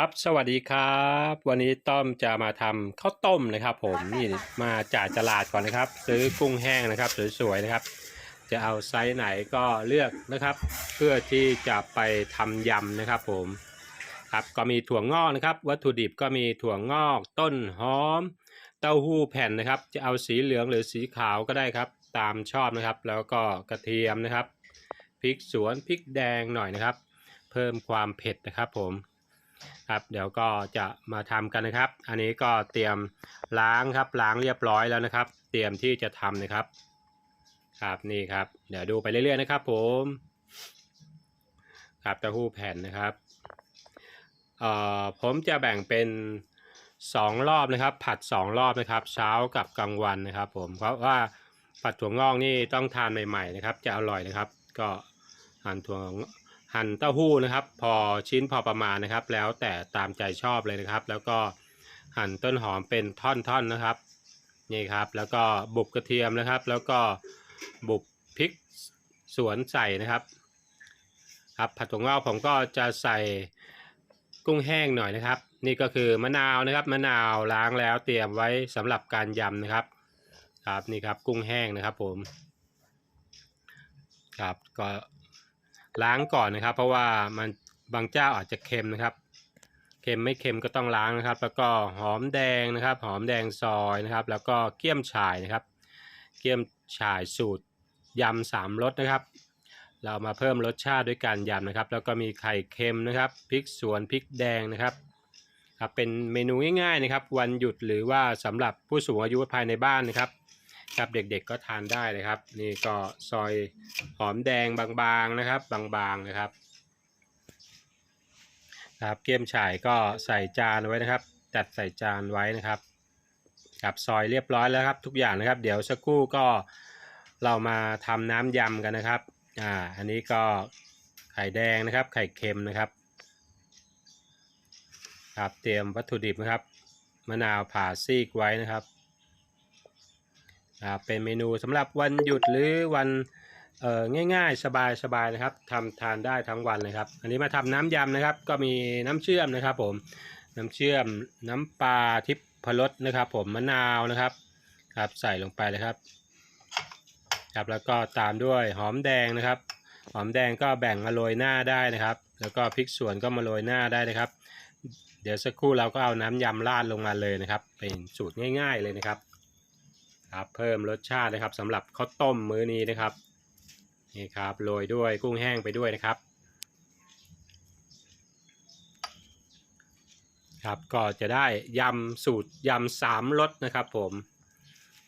ครับ สวัสดีครับ วันนี้ต้อมจะมาทำข้าวต้มนะครับผมนี่มาจากตลาดก่อนนะครับ ซื้อกุ้งแห้งนะครับ สวยๆนะครับ จะเอาไซส์ไหนก็เลือกนะครับ เพื่อที่จะไปทำยำนะครับผมครับก็มีถั่วงอกนะครับ วัตถุดิบก็มีถั่วงอก ต้นหอม เต้าหู้แผ่นนะครับ จะเอาสีเหลืองหรือสีขาวก็ได้ครับ ตามชอบนะครับ แล้วก็กระเทียมนะครับพริกสวนพริกแดงหน่อยนะครับ เพิ่มความเผ็ดนะครับผม ครับ เดี๋ยวก็จะมาทำกันนะครับ อันนี้ก็เตรียมล้างครับล้างเรียบร้อยแล้วนะครับ เตรียมที่จะทำนะครับ ครับนี่ครับ เดี๋ยวดูไปเรื่อยๆนะครับ ผม ครับเต้าหู้แผ่นนะครับเอ่อผมจะแบ่งเป็นสองรอบนะครับ ผัดสองรอบนะครับ เช้ากับกลางวันนะครับ ผมเพราะว่าผัดถั่วงอกนี่ต้องทานใหม่ ๆ นะครับ จะอร่อยนะครับ ก็หั่นถั่ว หั่นเต้าหู้นะครับ พอชิ้นพอประมาณนะครับ แล้วแต่ตามใจชอบเลยนะครับ แล้วก็หั่นต้นหอมเป็นท่อนๆนะครับนี่ครับ แล้วก็บุบกระเทียมนะครับ แล้วก็บุบพริกสวนใส่นะครับ ครับผัดถั่วงอกผมก็จะใส่กุ้งแห้งหน่อยนะครับ นี่ก็คือมะนาวนะครับมะนาวล้างแล้วเตรียมไว้สำหรับการยำนะครับ ครับนี่ครับกุ้งแห้งนะครับผม ครับก็ ล้างก่อนนะครับ เพราะว่ามันบางเจ้าอาจจะเค็มนะครับ เค็มไม่เค็มก็ต้องล้างนะครับ แล้วก็หอมแดงนะครับ หอมแดงซอยนะครับ แล้วก็เกี๊ยมฉ่ายนะครับ เกี๊ยมฉ่ายสูตรยำสามรสนะครับ เรามาเพิ่มรสชาติด้วยการยำนะครับ แล้วก็มีไข่เค็มนะครับพริกสวนพริกแดงนะครับครับเป็นเมนูง่ายๆนะครับ วันหยุดหรือว่าสำหรับผู้สูงอายุภายในบ้านนะครับ ครับเด็กๆก็ทานได้เลยครับ นี่ก็ซอยหอมแดงบางๆนะครับ บางๆนะครับครับเกี๊ยมฉ่ายก็ใส่จานไว้นะครับ จัดใส่จานไว้นะครับครับซอยเรียบร้อยแล้วครับ ทุกอย่างนะครับ เดี๋ยวสักครู่ก็เรามาทำน้ำยำกันนะครับอ่าอันนี้ก็ไข่แดงนะครับ ไข่เค็มนะครับครับเตรียมวัตถุดิบนะครับ มะนาวผ่าซีกไว้นะครับ ครับเป็นเมนูสำหรับวันหยุดหรือวันเอ่อง่ายๆ สบายๆนะครับทำทานได้ทั้งวันเลยครับ อันนี้มาทำน้ำยำนะครับ ก็มีน้ำเชื่อมนะครับ ผมน้ำเชื่อมน้ำปลาทิพรสนะครับ ผมมะนาวนะครับครับใส่ลงไปเลยครับครับแล้วก็ตามด้วยหอมแดงนะครับ หอมแดงก็แบ่งมาโรยหน้าได้นะครับ แล้วก็พริกสวนก็มาโรยหน้าได้นะครับ เดี๋ยวสักครู่เราก็เอาน้ำยำราดลงมาเลยนะครับ เป็นสูตรง่าย ๆเลยนะครับ ครับเพิ่มรสชาตินะครับสำหรับข้าวต้มมื้อนี้นะครับนี่ครับโรยด้วยกุ้งแห้งไปด้วยนะครับ ครับก็จะได้ยำสูตรยำสามรสนะครับผม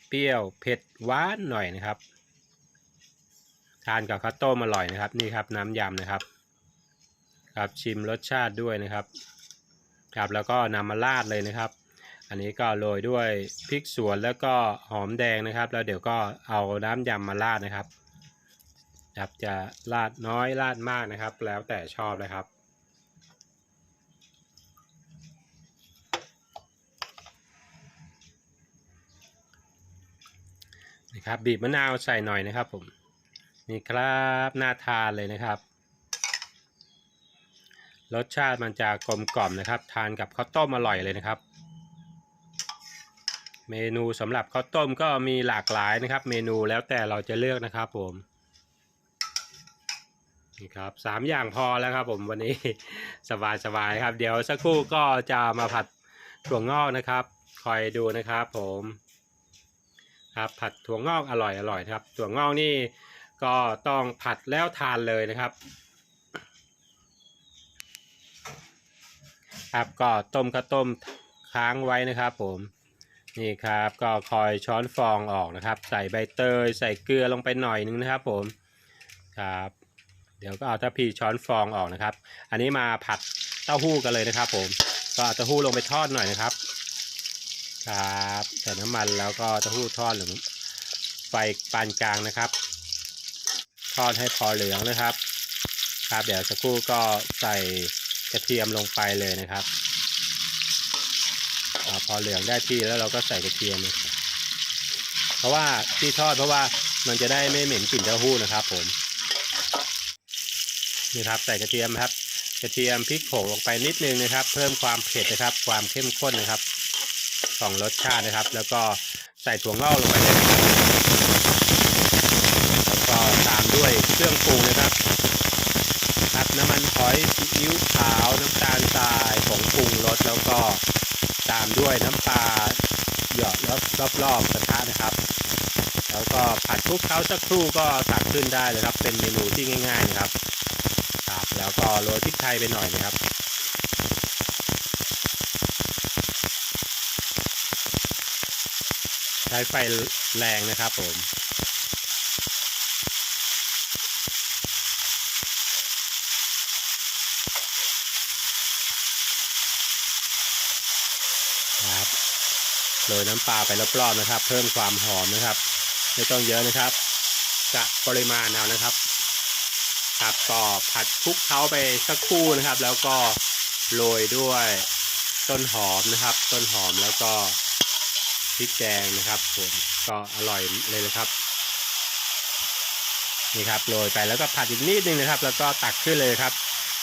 เปรี้ยวเผ็ดหวานหน่อยนะครับ ทานกับข้าวต้มอร่อยนะครับนี่ครับน้ำยำนะครับ ครับชิมรสชาติด้วยนะครับ ครับแล้วก็นำมาราดเลยนะครับ อันนี้ก็โรยด้วยพริกสวนแล้วก็หอมแดงนะครับ แล้วเดี๋ยวก็เอาน้ำยำมาราดนะครับครับจะราดน้อยราดมากนะครับ แล้วแต่ชอบนะครับนี่ครับบีบมะนาวใส่หน่อยนะครับผมนี่ครับน่าทานเลยนะครับรสชาติมันจะกลมกล่อมนะครับ ทานกับข้าวต้มอร่อยเลยนะครับ เมนูสำหรับข้าวต้มก็มีหลากหลายนะครับ เมนูแล้วแต่เราจะเลือกนะครับผมนี่ครับสามอย่างพอแล้วครับผมวันนี้สบายสบายครับ เดี๋ยวสักครู่ก็จะมาผัดถั่วงอกนะครับ คอยดูนะครับผมครับผัดถั่วงอกอร่อยอร่อยครับถั่วงอกนี่ก็ต้องผัดแล้วทานเลยนะครับครับก็ต้มข้าวต้มค้างไว้นะครับผม นี่ครับก็คอยช้อนฟองออกนะครับ ใส่ใบเตยใส่เกลือลงไปหน่อยนึงนะครับผมครับเดี๋ยวก็เอาทัพพีช้อนฟองออกนะครับ อันนี้มาผัดเต้าหู้กันเลยนะครับ ผมก็เอาเต้าหู้ลงไปทอดหน่อยนะครับครับใส่น้ำมันแล้วก็เต้าหู้ทอดหรือไฟปานกลางนะครับ ทอดให้พอเหลืองนะครับ ครับเดี๋ยวสักครู่ก็ใส่กระเทียมลงไปเลยนะครับ อพอเหลืองได้ที่แล้วเราก็ใส่กระเทียมเพราะว่าที่ทอดเพราะว่ามันจะได้ไม่เหม็นกลิ่นเต้าหู้นะครับ ผมนี่ครับใส่กระเทียมครับ กระเทียมพริกโขลงไปนิดนึงนะครับ เพิ่มความเผ็ดนะครับ ความเข้มข้นนะครับของรสชาตินะครับ แล้วก็ใส่ถั่วงอกลงไปเลยนะครับแล้วก็ตามด้วยเครื่องปรุงนะครับครับน้ำมันหอยซีอิ๊วขาวน้ำตาลทรายผงปรุงรสแล้วก็ ตามด้วยน้ำปลาหยอดรอบรอบๆกระทะนะครับ แล้วก็ผัดคลุกเคล้าสักครู่ก็ตักขึ้นได้เลยครับ เป็นเมนูที่ง่าย ๆ นะครับครับแล้วก็โรยพริกไทยไปหน่อยนะครับใช้ไฟแรงนะครับผม โรยน้ำปลาไปรอบๆนะครับ เพิ่มความหอมนะครับ ไม่ต้องเยอะนะครับกะปริมาณเอานะครับครับก็ผัดคลุกเคล้าไปสักครู่นะครับ แล้วก็โรยด้วยต้นหอมนะครับ ต้นหอมแล้วก็พริกแกงนะครับผมก็อร่อยเลยนะครับนี่ครับโรยไปแล้วก็ผัดอีกนิดนึงนะครับ แล้วก็ตักขึ้นเลยครับ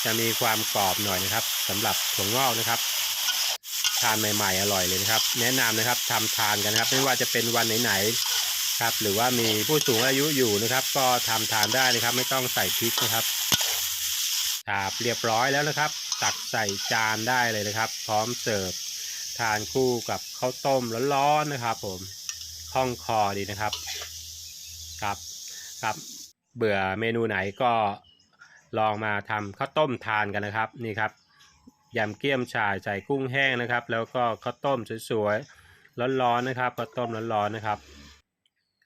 จะมีความกรอบหน่อยนะครับสำหรับถั่วงอกนะครับ ทานใหม่ ๆ อร่อยเลยนะครับ แนะนำนะครับทำทานกันนะครับ ไม่ว่าจะเป็นวันไหนๆครับ หรือว่ามีผู้สูงอายุอยู่นะครับ ก็ทำทานได้นะครับ ไม่ต้องใส่พริกนะครับครับเรียบร้อยแล้วนะครับ ตักใส่จานได้เลยนะครับ พร้อมเสิร์ฟทานคู่กับข้าวต้มร้อนๆนะครับ ผมคล่องคอดีนะครับครับครับเบื่อเมนูไหนก็ลองมาทำข้าวต้มทานกันนะครับนี่ครับ ยำเกี๊ยมฉ่ายใส่กุ้งแห้งนะครับ แล้วก็ข้าวต้มสวยๆร้อนๆนะครับข้าวต้มร้อนๆนะครับ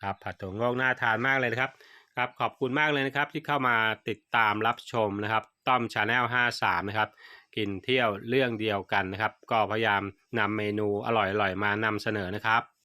ครับผัดถั่วงอกน่าทานมากเลยนะครับครับขอบคุณมากเลยนะครับที่เข้ามาติดตามรับชมนะครับ ต้อมชาแนล53 นะครับ กินเที่ยวเรื่องเดียวกันนะครับ ก็พยายามนำเมนูอร่อยๆ มานำเสนอนะครับ